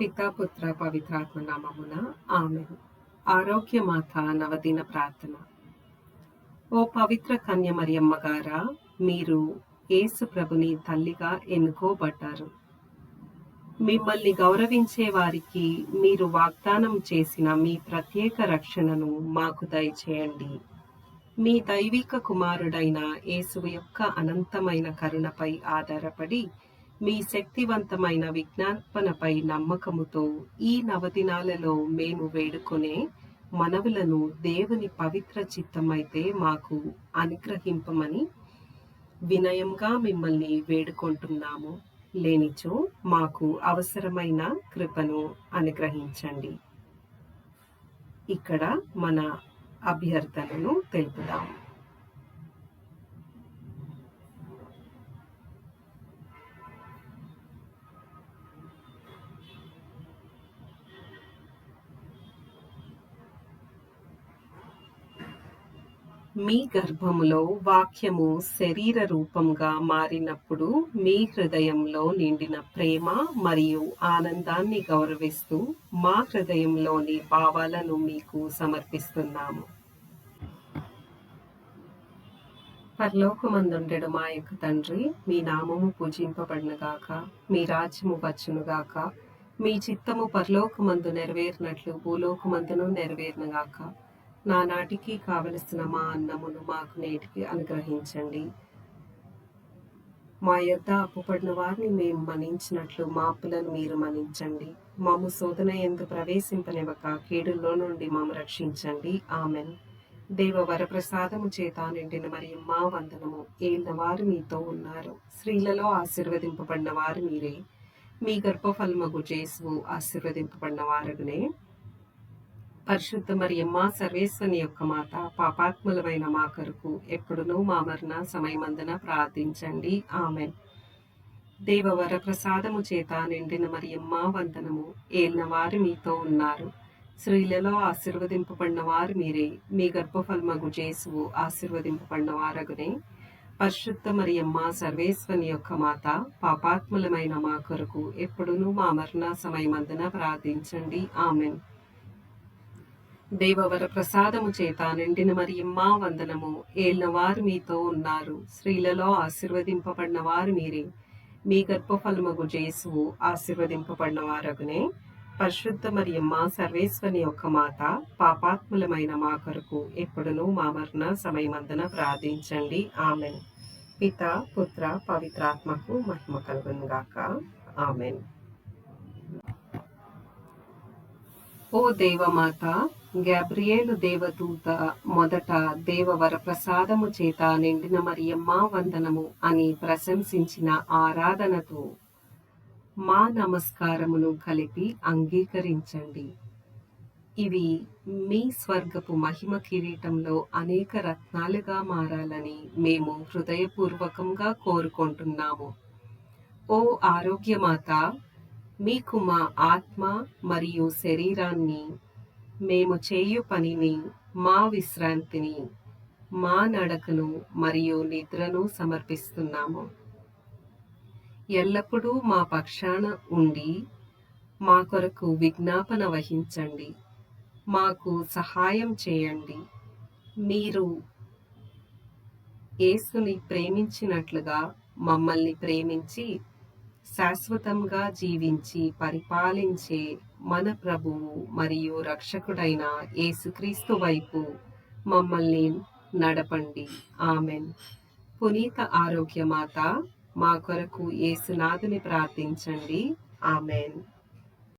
పితాపుత్ర పవిత్రాత్మ నామమున ఆమె. ఆరోగ్యమాత నవదిన ప్రార్థన. ఓ పవిత్ర కన్య మరియమ్మ గారా మీరు యేసు ప్రభుని తల్లిగా ఎన్నుకోబడ్డారు. మిమ్మల్ని గౌరవించే వారికి మీరు వాగ్దానం చేసిన మీ ప్రత్యేక రక్షణను మాకు దయచేయండి. మీ దైవిక కుమారుడైన యేసు యొక్క అనంతమైన కరుణపై ఆధారపడి మీ శక్తివంతమైన విజ్ఞాపనపై నమ్మకముతో ఈ నవదినాలలో మేము వేడుకునే మనవులను దేవుని పవిత్ర చిత్తమైతే మాకు అనుగ్రహింపమని వినయంగా మిమ్మల్ని వేడుకుంటున్నాము. లేనిచో మాకు అవసరమైన కృపను అనుగ్రహించండి. ఇక్కడ మన అభ్యర్థనను తెలుపుదాం. మీ గర్భములో వాక్యము శరీర రూపంగా మారినప్పుడు మీ హృదయంలో నిండిన ప్రేమ మరియు ఆనందాన్ని గౌరవిస్తూ మా హృదయంలోని భావాలను మీకు సమర్పిస్తున్నాము. పరలోకమందుండెడు మా యొక్క తండ్రి మీ నామము పూజింపబడినగాక మీ రాజ్యము వచ్చునుగాక మీ చిత్తము పరలోకమందు నెరవేరినట్లు భూలోకమందును నెరవేరినగాక నానాటికి కావలసిన మా అన్నమును మాకు నేటికి అనుగ్రహించండి. మా యొద్ద అప్పుపడిన వారిని మేము మన్నించినట్లు మా అప్పులను మీరు మన్నించండి. మాము శోధన ఎందు ప్రవేశింపనివ్వక కీడుల్లో నుండి మాము రక్షించండి. ఆమెన్. దేవ వరప్రసాదము చేత నిండిన మరియు మా వందనము ఏళ్ళ వారు మీతో ఉన్నారు. స్త్రీలలో ఆశీర్వదింపబడిన వారు మీరే. మీ గర్భఫలమగు చేసు ఆశీర్వదింపబడిన వారునే పరిశుద్ధ మరియమ్మ సర్వేశ్వని యొక్క మాత పాపాత్ములమైన మా కొరకు ఎప్పుడునూ మా మరణ సమయమందున ప్రార్థించండి. ఆమె దేవవర ప్రసాదము చేత నిండిన మరియమ్మ వందనము. ఏలిన వారు మీతో ఉన్నారు. స్త్రీలలో ఆశీర్వదింపబడిన వారు మీరే. మీ గర్భఫలమగు చేసువు ఆశీర్వదింపబడిన వారగునే పరిశుద్ధ మరియమ్మ సర్వేశ్వని యొక్క మాత పాపాత్ములమైన మా కొరకు ఎప్పుడునూ మా మరణ సమయమందున ప్రార్థించండి. ఆమెన్. దేవవర ప్రసాదము చేత నిండిన మరియమ్మ వందనము. ఏళ్ళవారు మీతో ఉన్నారు. స్త్రీలలో ఆశీర్వదింపబడిన వారు మీరే. మీ గర్భఫలమగు జేసువు ఆశీర్వదింపబడిన వారగునే పరిశుద్ధ మరియమ్మ సర్వేశ్వని యొక్క మాత పాపాత్ములమైన మా కొరకు ఎప్పుడునూ మా మరణ సమయమందన ప్రార్థించండి. ఆమెన్. పిత పుత్ర పవిత్రాత్మకు మహిమ కలుగునుగాక. ఆమెన్. ఓ దేవమాత గ్యాబ్రియేలు దేవదూత మొదట దేవవర ప్రసాదము చేత నిండిన మరియమ్మ వందనము అని ప్రశంసించిన ఆరాధనతో మా నమస్కారమును కలిపి అంగీకరించండి. ఇవి మీ స్వర్గపు మహిమ కిరీటంలో అనేక రత్నాలుగా మారాలని మేము హృదయపూర్వకంగా కోరుకుంటున్నాము. ఓ ఆరోగ్యమాత మీకు మా ఆత్మ మరియు శరీరాన్ని మేము చేయు పనిని మా విశ్రాంతిని మా నడకను మరియు నిద్రను సమర్పిస్తున్నాము. ఎల్లప్పుడూ మా పక్షాన ఉండి మా కొరకు విజ్ఞాపన వహించండి. మాకు సహాయం చేయండి. మీరు యేసుని ప్రేమించినట్లుగా మమ్మల్ని ప్రేమించి శాశ్వతంగా జీవించి పరిపాలించే మన ప్రభువు మరియు రక్షకుడైన యేసుక్రీస్తు వైపు మమ్మల్ని నడపండి. ఆమెన్. పునీత ఆరోగ్యమాత మా కొరకు ఏసునాథుని ప్రార్థించండి. ఆమెన్.